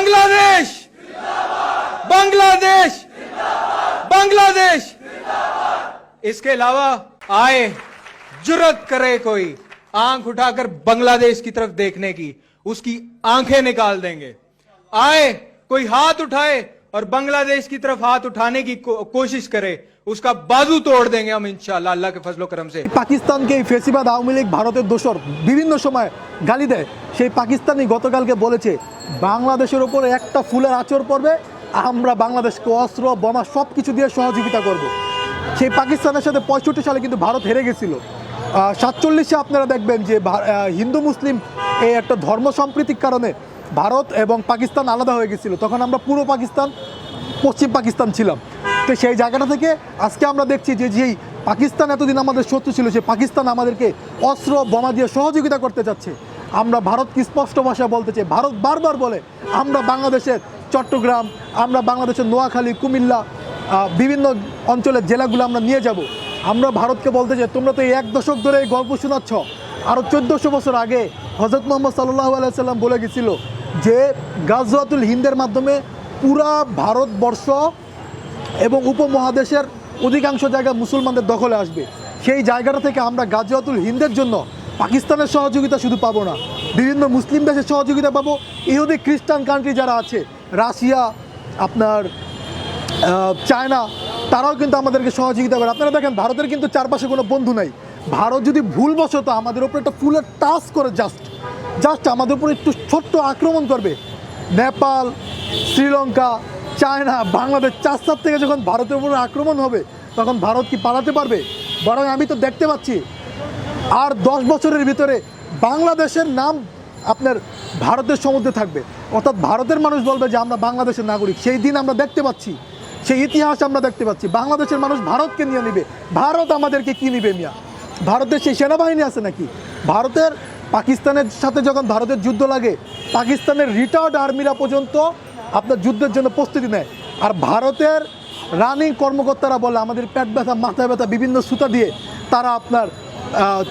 बांग्लादेश बांग्लादेश बांग्लादेश इसके अलावा आए जुरत करे कोई आंख उठाकर बांग्लादेश की तरफ देखने की उसकी आंखें निकाल देंगे आए कोई हाथ उठाए और बांग्लादेश की तरफ हाथ उठाने की को, कोशिश करे उसका बाजू तोड़ देंगे हम इंशाल्लाह अल्लाह के फजलो करम से পাকিস্তানকে এই ফেসিবাদ আওয়ামী লীগ ভারতের দোসর বিভিন্ন সময় গালি দেয় সেই পাকিস্তানি গতকালকে বলেছে বাংলাদেশের ওপরে একটা ফুলের আচর পড়বে, আমরা বাংলাদেশকে অস্ত্র, বোমা সব কিছু দিয়ে সহযোগিতা করব। সেই পাকিস্তানের সাথে পঁয়ষট্টি সালে কিন্তু ভারত হেরে গেছিল। সাতচল্লিশে আপনারা দেখবেন যে হিন্দু, মুসলিম এই একটা ধর্ম সম্প্রীতির কারণে ভারত এবং পাকিস্তান আলাদা হয়ে গেছিল। তখন আমরা পুরো পাকিস্তান, পশ্চিম পাকিস্তান ছিলাম। তো সেই জায়গাটা থেকে আজকে আমরা দেখছি যে যেই পাকিস্তান এতদিন আমাদের শত্রু ছিল, সে পাকিস্তান আমাদেরকে অস্ত্র, বোমা দিয়ে সহযোগিতা করতে যাচ্ছে আমরা ভারতকে স্পষ্ট ভাষায় বলতে চাই? ভারত বারবার বলে, আমরা বাংলাদেশের চট্টগ্রাম, আমরা বাংলাদেশের নোয়াখালী, কুমিল্লা বিভিন্ন অঞ্চলের জেলাগুলো আমরা নিয়ে যাব। আমরা ভারতকে বলতে চাই, তোমরা তো এই এক দশক ধরে এই গল্প শোনাচ্ছ। আরও চোদ্দোশো বছর আগে হজরত মোহাম্মদ সাল্লাহ আলাইসাল্লাম বলে গেছিল যে, গাজওয়াতুল হিন্দের মাধ্যমে পুরা ভারতবর্ষ এবং উপমহাদেশের অধিকাংশ জায়গা মুসলমানদের দখলে আসবে। সেই জায়গাটা থেকে আমরা গাজিয়াতুল হিন্দের জন্য পাকিস্তানের সহযোগিতা শুধু পাবো না, বিভিন্ন মুসলিম দেশের সহযোগিতা পাবো। ইহুদি, খ্রিস্টান কান্ট্রি যারা আছে, রাশিয়া, আপনার চায়না, তারাও কিন্তু আমাদেরকে সহযোগিতা করে। আপনারা দেখেন, ভারতের কিন্তু চারপাশে কোনো বন্ধু নাই। ভারত যদি ভুলবশত আমাদের উপর একটা ফুলের টাচ করে জাস্ট জাস্ট আমাদের উপর একটু ছোট্ট আক্রমণ করবে, নেপাল, শ্রীলঙ্কা, চায়না, বাংলাদেশ চার থেকে যখন ভারতের উপর আক্রমণ হবে, তখন ভারত কি পালাতে পারবে? বরং আমি তো দেখতে পাচ্ছি আর দশ বছরের ভিতরে বাংলাদেশের নাম আপনার ভারতের সমুদ্রে থাকবে। অর্থাৎ ভারতের মানুষ বলবে যে আমরা বাংলাদেশের নাগরিক। সেই দিন আমরা দেখতে পাচ্ছি, সেই ইতিহাস আমরা দেখতে পাচ্ছি। বাংলাদেশের মানুষ ভারতকে নিয়ে নিবে। ভারত আমাদেরকে কি নিবে মিয়া? ভারতের সেই সেনাবাহিনী আছে নাকি? ভারতের পাকিস্তানের সাথে যখন ভারতের যুদ্ধ লাগে, পাকিস্তানের রিটায়ার্ড আর্মিরা পর্যন্ত আপনার যুদ্ধের জন্য প্রস্তুতি নেয়। আর ভারতের রানিং কর্মকর্তারা বলে, আমাদের পেট ব্যথা, মাথা ব্যথা, বিভিন্ন সুতা দিয়ে তারা আপনার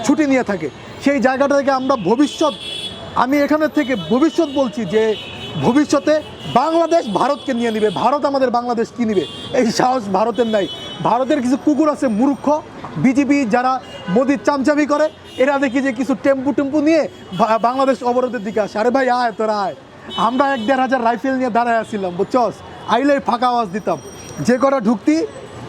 ছুটি নিয়ে থাকে। সেই জায়গাটা থেকে আমরা ভবিষ্যৎ, আমি এখানে থেকে ভবিষ্যৎ বলছি যে ভবিষ্যতে বাংলাদেশ ভারতকে নিয়ে নিবে। ভারত আমাদের বাংলাদেশ কী নিবে? এই সাহস ভারতের নাই। ভারতের কিছু কুকুর আছে, মূর্খ। বিজেপি যারা মোদির চামচামি করে, এরা দেখি যে কিছু টেম্পু টেম্পু নিয়ে বাংলাদেশ অবরোধের দিকে আসে। আরে ভাই, আয় তোরা, আয়। আমরা এক দেড় হাজার রাইফেল নিয়ে দাঁড়ায় আসছিলাম বুঝছস? আইলে ফাঁকা আওয়াজ দিতাম। যে কটা ঢুকতি,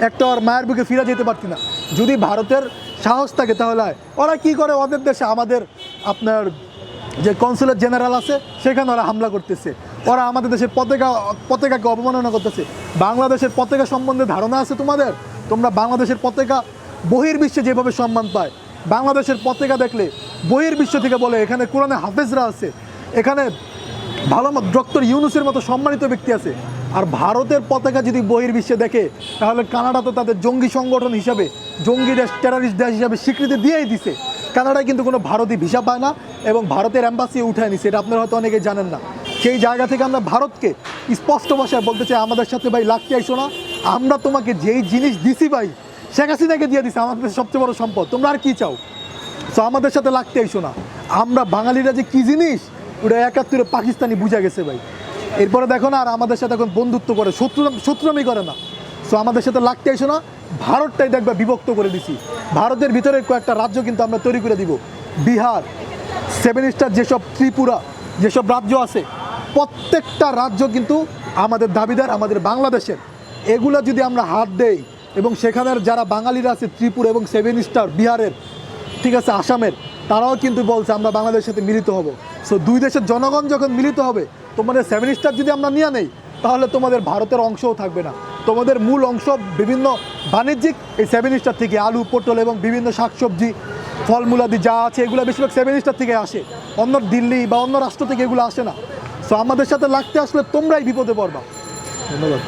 একটা ওর মায়ের বুকে ফিরে যেতে পারতি না। যদি ভারতের সাহস থাকে তাহলে। ওরা কি করে? ওদের দেশে আমাদের আপনার যে কনসুলেট জেনারেল আছে, সেখানে ওরা হামলা করতেছে। ওরা আমাদের দেশের পতাকা, পতাকাকে অবমাননা করতেছে। বাংলাদেশের পতাকা সম্বন্ধে ধারণা আছে তোমাদের? তোমরা বাংলাদেশের পতাকা বহির্বিশ্বে যেভাবে সম্মান পায়, বাংলাদেশের পতাকা দেখলে বহির্বিশ্ব থেকে বলে, এখানে কোরআনে হাফেজরা আছে, এখানে ভালো ডক্টর ইউনুসের মতো সম্মানিত ব্যক্তি আছে। আর ভারতের পতাকা যদি বহির্বিশ্বে দেখে, তাহলে কানাডা তো তাদের জঙ্গি সংগঠন হিসাবে, জঙ্গি দেশ টেরারিস্ট দেশ হিসাবে স্বীকৃতি দিয়েই দিছে। কানাডায় কিন্তু কোনো ভারতীয় ভিসা পায় না এবং ভারতের অ্যাম্বাসি উঠায় নিছে, এটা আপনারা হয়তো অনেকে জানেন না। সেই জায়গা থেকে আমরা ভারতকে স্পষ্ট ভাষায় বলতে চাই, আমাদের সাথে ভাই লাগতে আইসো না। আমরা তোমাকে যেই জিনিস দিছি ভাই, শেখ হাসিনাকে দিয়ে দিছি, আমাদের সবচেয়ে বড় সম্পদ। তোমরা আর কি চাও? সো আমাদের সাথে লাগতে আইসো না। আমরা বাঙালিরা যে কী জিনিস, ওটা একাত্তরে পাকিস্তানি বুঝা গেছে ভাই। এরপরে দেখো না, আর আমাদের সাথে এখন বন্ধুত্ব করে, শত্রু শত্রুমি করে না। সো আমাদের সাথে লাগতে আইসো না, ভারতটাই দেখবে বিভক্ত করে দিছি। ভারতের ভিতরে কয়েকটা রাজ্য কিন্তু আমরা তৈরি করে দিব। বিহার সেভেন স্টার যেসব ত্রিপুরা, যেসব রাজ্য আছে, প্রত্যেকটা রাজ্য কিন্তু আমাদের দাবিদার, আমাদের বাংলাদেশের। এগুলো যদি আমরা হাত দেই, এবং সেখানের যারা বাঙালিরা আছে, ত্রিপুরা এবং সেভেন স্টার বিহারের, ঠিক আছে, আসামের, তারাও কিন্তু বলছে, আমরা বাংলাদেশের সাথে মিলিত হব। সো দুই দেশের জনগণ যখন মিলিত হবে, তোমাদের সেভেন স্টার যদি আমরা নিয়ে নেই, তাহলে তোমাদের ভারতের অংশও থাকবে না। তোমাদের মূল অংশ বিভিন্ন বাণিজ্যিক এই সেভেন স্টার থেকে আলু, পটল এবং বিভিন্ন শাকসবজি ফলমূলাদি যা আছে, এগুলো বেশিরভাগ সেভেন স্টার থেকে আসে। অন্য দিল্লি বা অন্য রাষ্ট্র থেকে এগুলো আসে না। সো আমাদের সাথে লাগতে আসলে তোমরাই বিপদে পড়বা। ধন্যবাদ।